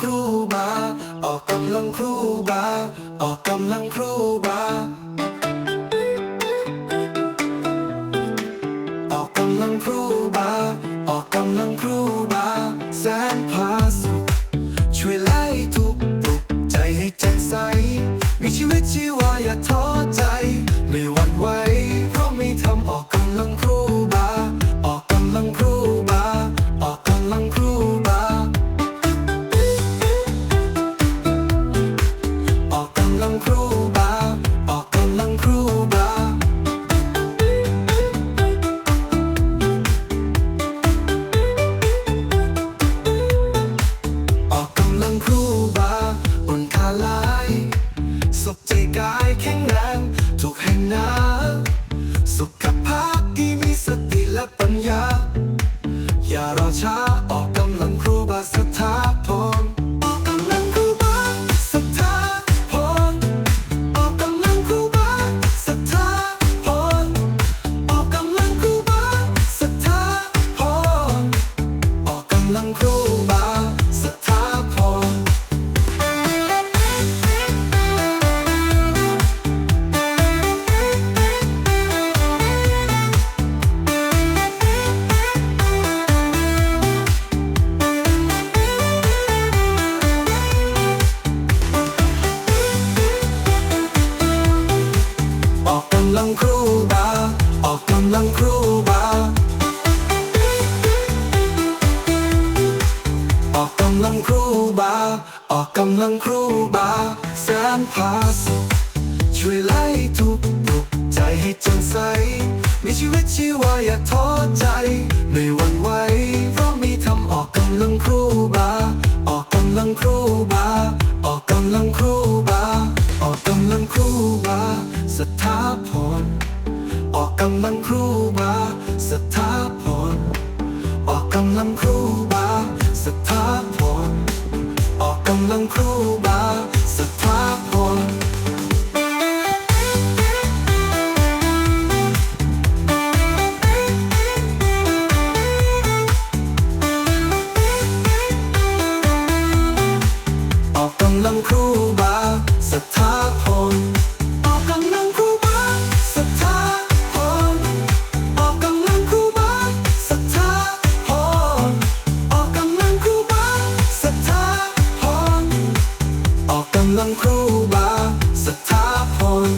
ครูบา ออกกำลังครูบา ออกกำลังครูบา ออกกำลังครูบา ออกกำลังครูบา แสนพาสุข ครูบา ออกกำลังครูบา ออกกำลังครูบาบนขาลายสุขใจกายแข็งแรงทุกแห่งนาสุขภาพดีมีสติและปัญญา อย่ารอช้าออกกำลังครูบาสถา lang to ba? ำลังครูบาแสนพาสุขช่วยไล่ทุกข์ปลุกใจให้จ่มใส มีชีวิตชีวาอย่าท้อใจ ไม่หวั่นไหวเพราะมีทำออกกำลังครูบา ออกกำลังครูบา ออกกำลังครูบา ออกกำลังครูบาสถาพรออกกำลังครูบาสถาพรออกกำลังครู ลังครูบาสถาพร ออกกำลังครูบาสถาพร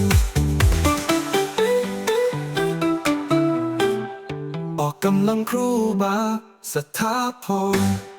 ออกกำลังครูบาสถาพร